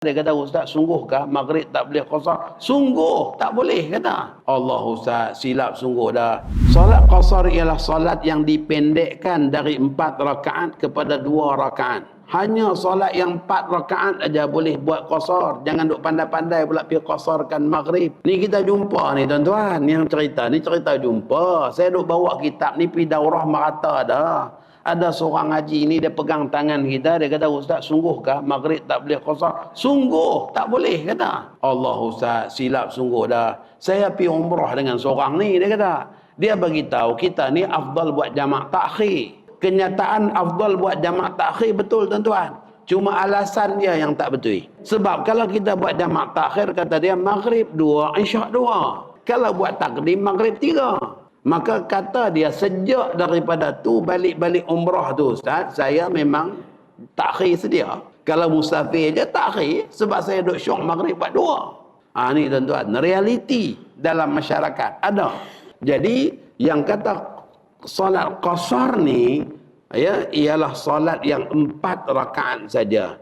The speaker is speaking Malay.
Dia kata, Ustaz, sungguhkah maghrib tak boleh qasar? Sungguh, tak boleh, kata. Allah Ustaz, silap sungguh dah. Salat qasar ialah salat yang dipendekkan dari empat rakaat kepada dua rakaat. Hanya solat yang empat rakaat aja boleh buat qasar. Jangan duk pandai-pandai pula pergi qasarkan maghrib. Ni kita jumpa ni tuan-tuan. Yang cerita ni cerita jumpa. Saya duk bawa kitab ni pergi daurah merata dah. Ada seorang haji ni dia pegang tangan kita. Dia kata, Ustaz sungguhkah maghrib tak boleh qasar? Sungguh tak boleh kata. Allah Ustaz silap sungguh dah. Saya pergi umrah dengan seorang ni. Dia kata, dia bagi tahu kita ni afdal buat jamak takhir kenyataan afdal buat jamak takhir betul tuan-tuan. Cuma alasan dia yang tak betul. Sebab kalau kita buat jamak takhir kata dia maghrib dua, isyak dua. Kalau buat takdim maghrib tiga. Maka kata dia sejak daripada tu balik-balik umrah tu Ustaz, saya memang takhir sedia. Kalau musafir je takhir sebab saya duduk syok maghrib buat dua. Ha, ni tuan-tuan, realiti dalam masyarakat ada. Jadi yang kata solat qasar ni ya ialah solat yang empat rakaat saja